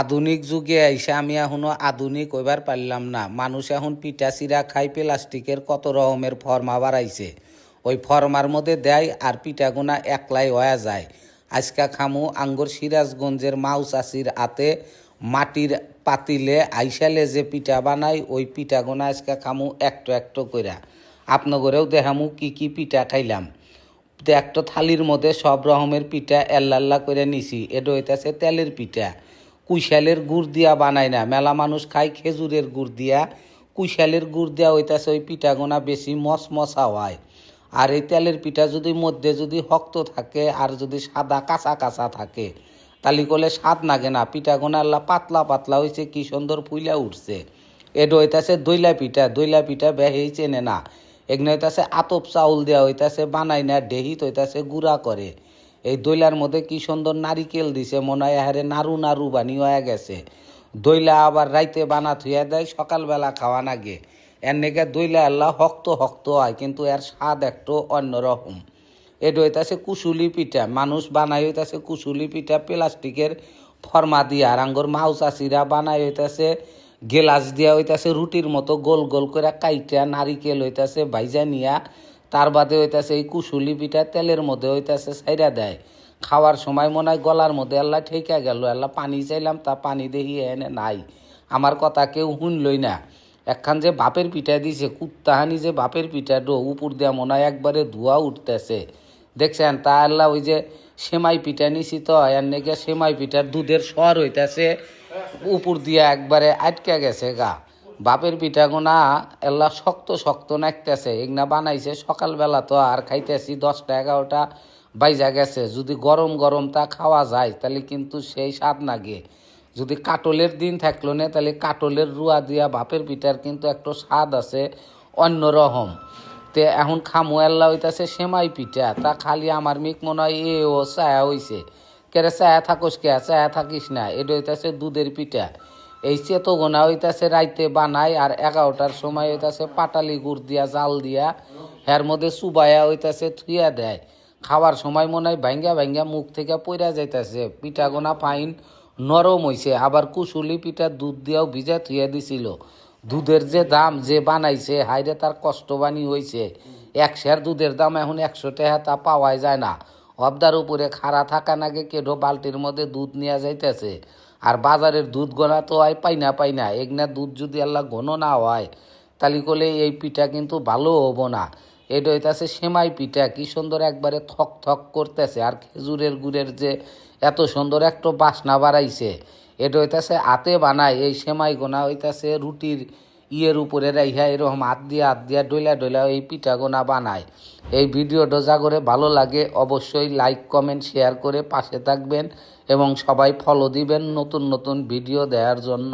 আধুনিক যুগে আইসা আমি এখনও আধুনিক হইবার পারলাম না। মানুষ এখন পিঠা, চিরা খাই প্লাস্টিকের কত রকমের ফর্মা বাড়াইছে ওই ফর্মার মধ্যে দেয় আর পিঠাগুনা একলাই হয়ে যায়। আজকা খামু আঙ্গুর সিরাজগঞ্জের মাউ চাষির হাতে মাটির পাতিলে আইসালে যে পিঠা বানাই ওই পিঠাগুনা আজকা খামু একটো একটো কইরা। আপনাগরেও দেখামু কি কি পিঠা খাইলাম। একটা থালির মধ্যে সব রকমের পিঠা এল্লাল্লা করে নিছি এটা হইতাছে তেলের পিঠা। কুইশালের গুড় দিয়া বানায় না। মেলা মানুষ খায় খেজুরের গুড় দিয়া। কুইশালের গুড় দিয়া হইতাছে ওই পিঠাগুনা বেশি মশমশা হয়। আর এই তেলের পিঠা যদি মধ্যে যদি শক্ত থাকে আর যদি সাদা কাঁচা কাঁচা থাকে, তালি করলে স্বাদ লাগে না। পিঠাগুনা পাতলা পাতলা হয়েছে কি সুন্দর ফুইলা উঠছে। এটা হইতাছে দইলা পিঠা দইলা পিঠা বেহেই চেনে না। এগুলো হইতাছে আতপ চাউল দেওয়া হইতাছে বানাই না, ডেহিত হইতাছে গুঁড়া করে। এই দইলার মধ্যে কি সুন্দর নারিকেল দিছে, মনে হয় হারে নাড়ু নাড়ু বানি হয়ে গেছে। দইলা আবার রাইতে বানা থুয়া দেয়, সকালবেলা খাওয়া নাগে। এর নেগে দইলা আল্লাহ হক্ত হক্ত হয়, কিন্তু এর স্বাদ একটু অন্যরকম। এটা হইতাছে কুশুলি পিঠা, মানুষ বানাই হইতাছে কুশুলি পিঠা, প্লাস্টিকের ফর্মা দিয়া। আর আঙ্গুর মাউ চাষিরা বানাই হইতাছে, গেলাস দিয়া হইতাছে, রুটির মতো গোল গোল করে কাইটা, নারিকেল হইতাছে, ভাইজা নিয়া তার বাদে হইতাছে এই কুশুলি পিঠা তেলের মধ্যে হইতাছে সাইরা দেয়। খাওয়ার সময় মনে হয় গলার মধ্যে আল্লাহ ঠেকা গেল, আল্লাহ পানি চাইলাম, তা পানি দেখি এনে নাই। আমার কথা কেউ শুনলই না। একখান যে বাপের পিঠা দিছে, কুত্তাহানি যে বাপের পিঠা ডো, উপর দিয়া মনে হয় একবারে ধোয়া উঠতেছে। দেখছেন, তা আল্লাহ ওই যে সেমাই পিঠা নিছি তো, এর নাকি সেমাই পিঠার দুধের স্বর হইতাছে, উপর দিয়া একবারে আটকে গেছে গা। বাপের পিঠাগুনা এল্লা শক্ত শক্ত নাকতেছে, এগুনা বানাইছে, সকালবেলা তো আর খাইতেছি দশটা এগারোটা বাইজা গেছে। যদি গরম গরম তা খাওয়া যায়, তাহলে কিন্তু সেই স্বাদ নাগে। যদি কাটলের দিন থাকল না, তাহলে কাটলের রুয়া দিয়া বাপের পিঠার কিন্তু একটু স্বাদ আছে, অন্যরকম। তে এখন খামু আল্লাহ হইতাছে সেমাই পিঠা, তা খালি আমার মিক মনে হয় এ ও চায়া হইছে। কেরে চায়া থাকোস কে? চায়া থাকিস না, এটা হইতাছে দুধের পিঠা। এই চেতগোনা হইতাছে, রাইতে বানায় আর এগারোটার সময় হইতাছে পাটালি গুড় দিয়া, জাল দিয়া এর মধ্যে চুবায়া হইতাছে, থুইয়া দেয়। খাওয়ার সময় মনে হয় ভাঙ্গা ভাঙ্গা মুখ থেকে পইরা যাইতাছে। পিঠাগোনা ফাইন নরম হইছে, আবার কুশুলি পিঠা দুধ দিয়াও ভিজা থুইয়া দিছিল। দুধের যে দাম যে বানাইছে, হাইরে তার কষ্ট বানি হয়েছে এক শের দুধের দাম এখন একশো টাকা তা পাওয়াই যায় না। অবদার উপরে খাড়া থাকা নাগে কেডো বালতির মধ্যে দুধ নিয়ে যাইতেছে। আর বাজারের দুধ গোনা তো হয় পাই না পাই না। এগনা দুধ যদি আল্লাহ ঘন না হয় তাহলে করলে এই পিঠা কিন্তু ভালো হব না। এটা হইতেছে সেমাই পিঠা, কি সুন্দর একবারে থক থক করতেছে। আর খেজুরের গুড়ের যে এত সুন্দর একটা বাসনা বাড়াইছে, এটা হইতেছে হাতে বানায়। এই সেমাই গোনা হইতেছে রুটির ইয়ের উপরে রাইহা এরকম হাত দিয়ে, হাত দিয়া ডইলা ডইলা এই পিঠাগোনা বানায়। এই ভিডিও ডোজা করে ভালো লাগে অবশ্যই লাইক কমেন্ট শেয়ার করে পাশে থাকবেন এবং সবাই ফলো দিবেন নতুন নতুন ভিডিও দেওয়ার জন্য।